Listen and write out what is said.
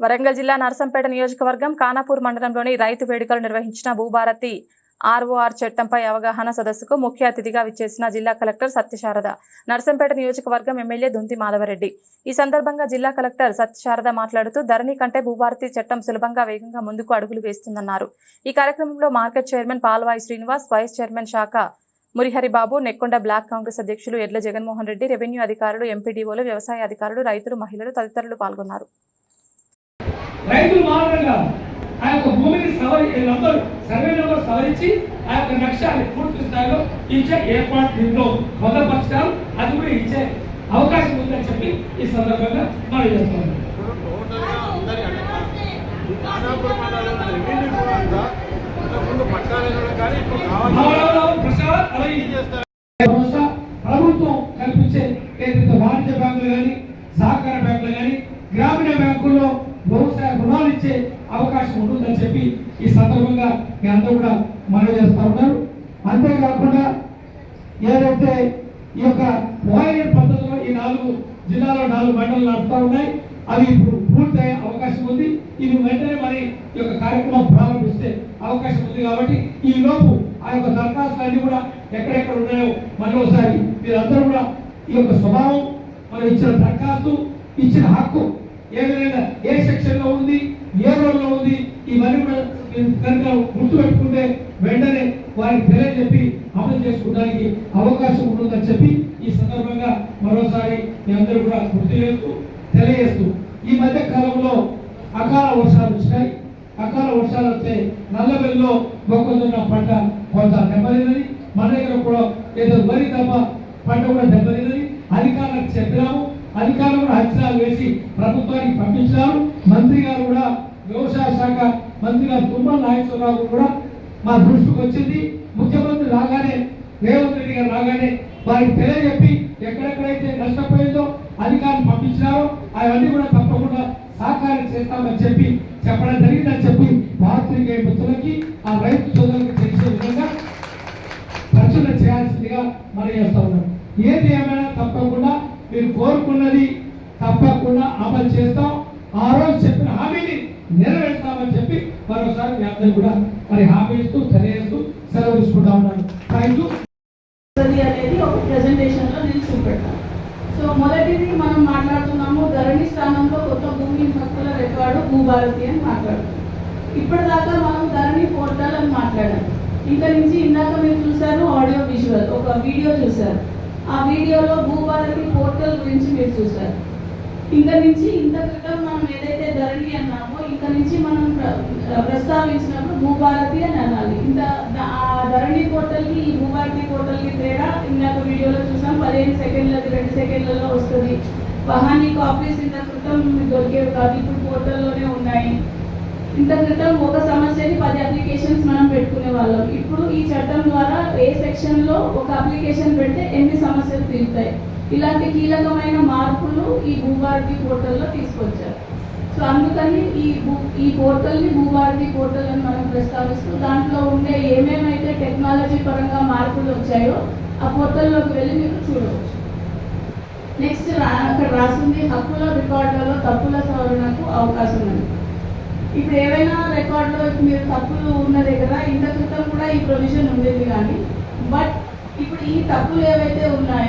వరంగల్ జిల్లా నరసంపేట నియోజకవర్గం కానాపూర్ మండలంలోని రైతు వేడుకలు నిర్వహించిన భూభారతి ఆర్ఓఆర్ చట్టంపై అవగాహన సదస్సుకు ముఖ్య అతిథిగా విచ్చేసిన జిల్లా కలెక్టర్ సత్యశారద నరసంపేట నియోజకవర్గం ఎమ్మెల్యే దుంతి మాధవరెడ్డి. ఈ సందర్భంగా జిల్లా కలెక్టర్ సత్యశారద మాట్లాడుతూ ధరణి కంటే భూభారతి చట్టం సులభంగా వేగంగా ముందుకు అడుగులు వేస్తుందన్నారు. ఈ కార్యక్రమంలో market chairman Palvai Srinivas vice chairman శాఖ మురిహరిబాబు నెక్కొండ బ్లాక్ కాంగ్రెస్ అధ్యక్షులు ఎడ్ల జగన్మోహన్ రెడ్డి రెవెన్యూ అధికారులు ఎంపీడీఓలు వ్యవసాయ అధికారులు రైతులు మహిళలు తదితరులు పాల్గొన్నారు. రైతులు మాత్రంగా ఆ యొక్క భూమిని సవరి నంబర్ సర్వే నెంబర్ సవరించి ఆ యొక్క లక్ష్యాన్ని పూర్తి స్థాయిలో ఇచ్చే ఏర్పాటు దీంట్లో పొందపరచడం అది కూడా ఇచ్చే అవకాశం ఉందని చెప్పి ఈ సందర్భంగా మనం చేస్తున్నాం బహుశా ప్రభుత్వం కల్పించే ఏదైతే వాణిజ్య బ్యాంకులు కానీ సహకార బ్యాంకులు కానీ గ్రామీణ బ్యాంకుల్లో వచ్చే అవకాశం ఉంటుందని చెప్పి ఈ సందర్భంగా మీ అందరూ కూడా మనవి చేస్తూ ఉన్నారు. అంతేకాకుండా ఏదైతే ఈ యొక్క వాయిల్ పద్ధతిలో ఈ నాలుగు జిల్లాలో నాలుగు మండలాలు నడుస్తూ ఉన్నాయి అవి ఇప్పుడు పూర్తయ్యే అవకాశం ఉంది. ఇది వెంటనే మరి ఈ యొక్క కార్యక్రమం ప్రారంభిస్తే అవకాశం ఉంది కాబట్టి ఈ లోపు ఆ యొక్క దరఖాస్తులన్నీ కూడా ఎక్కడెక్కడ ఉన్నాయో మరోసారి మీరందరూ కూడా ఈ యొక్క స్వభావం మనం ఇచ్చిన దరఖాస్తు ఇచ్చిన హక్కు ఏ విధంగా ఏ సెక్షన్లో ఉంది ఏ రోడ్లో ఉంది ఇవన్నీ కూడా కనుక గుర్తు పెట్టుకుంటే వెంటనే వారికి తెలియజెప్పి అమలు చేసుకోవడానికి అవకాశం ఉంటుందని చెప్పి ఈ సందర్భంగా మరోసారి మీ అందరూ కూడా గుర్తు చేస్తూ తెలియజేస్తూ ఈ మధ్య కాలంలో అకాల వర్షాలు వచ్చినాయి. అకాల వర్షాలు వస్తే నల్లబెల్లిలో మొక్కజొన్న పంట కొంత దెబ్బతిన్నది. మన దగ్గర కూడా ఏదో వరి తప్ప పంట కూడా దెబ్బతిన్నది. అధికారులకు చెప్పినాము. అధికారులు కూడా వేసి ప్రభుత్వానికి పంపించినారు. మంత్రి గారు కూడా వ్యవసాయ శాఖ మంత్రి గారు తుమ్మల నాగేశ్వరరావు కూడా మా దృష్టికి వచ్చింది. ముఖ్యమంత్రి రాగానే రేవంత్ రెడ్డి గారు రాగానే వారికి తెలియజెప్పి ఎక్కడెక్కడైతే నష్టపోయిందో అధికారులు పంపించినారో అవన్నీ కూడా తప్పకుండా సహకారం చేస్తామని చెప్పి చెప్పడం జరిగిందని చెప్పి పాత్రికేయ మిత్రులకి ఆ రైతు సోదరులకు తెలిసే విధంగా ప్రచురణ చేయాల్సిందిగా మనం చేస్తా ఉన్నాం. ఏది ఏమైనా తప్పకుండా మీరు కోరుకున్నది తప్పకుండా అమలు చేస్తాం. ఆ రోజు చెప్పిన హామీని నెరవేర్స్తామని చెప్పి మరోసారి మీ అందరూ కూడా మరి హామీ ఇస్తూ తెలియజేస్తూ సెలవు తీసుకుంటా ఉన్నాను. థ్యాంక్ యూ అనేది ఒక ప్రెజెంటేషన్లో నేను చూపెట్టాను సో మొదటిది మనం మాట్లాడుతున్నాము ధరణి స్థానంలో కొత్త భూమి హక్కుల రికార్డు భూభారతి అని మాట్లాడుతున్నాం. ఇప్పటిదాకా మనం ధరణి పోర్టల్ అని మాట్లాడాం. ఇంకా నుంచి ఇందాక మీరు చూసారు ఆడియో విజువల్ ఒక వీడియో చూశారు. ఆ వీడియోలో భూభారతి పోర్టల్ గురించి మీరు చూశారు. ఇంకా నుంచి ఇంత క్రితం మనం ఏదైతే ధరణి అన్నామో ఇంకా నుంచి మనం ప్ర- ప్రస్తావించినప్పుడు భూభారతి అని అనాలి. ఇంత ఆ ధరణి పోర్టల్కి ఈ భూభారతి పోర్టల్కి తేడా ఇందాక వీడియోలో చూసాం. పదిహేను సెకండ్లకి రెండు సెకండ్లలో వస్తుంది. వహానీ కాపీస్ ఇంత క్రితం దొరికేవి కాదు. ఇప్పుడు పోర్టల్లోనే ఉన్నాయి. ఇంత క్రితం ఒక సమస్యని పది అప్లికేషన్స్ మనం పెట్టుకునే వాళ్ళం ఇప్పుడు ఈ చట్టం ద్వారా ఏ సెక్షన్లో ఒక అప్లికేషన్ పెడితే ఎన్ని సమస్యలు తీరుతాయి? ఇలాంటి కీలకమైన మార్పులు ఈ భూభారతి పోర్టల్లో తీసుకొచ్చారు. సో అందుకని ఈ భూ ఈ పోర్టల్ని భూభారతి పోర్టల్ అని మనం ప్రస్తావిస్తూ దాంట్లో ఉండే ఏమేమైతే టెక్నాలజీ పరంగా మార్పులు వచ్చాయో ఆ పోర్టల్లోకి వెళ్ళి మీరు చూడవచ్చు. నెక్స్ట్ అక్కడ రాసింది హక్కుల రికార్డులలో తప్పుల సవరణకు అవకాశం ఉంది. ఇప్పుడు ఏవైనా రికార్డులో మీరు తప్పులు ఉన్నదే కదా ఇంత క్రితం కూడా ఈ ప్రొవిజన్ ఉండేది కానీ బట్ ఇప్పుడు ఈ తప్పులు ఏవైతే ఉన్నాయో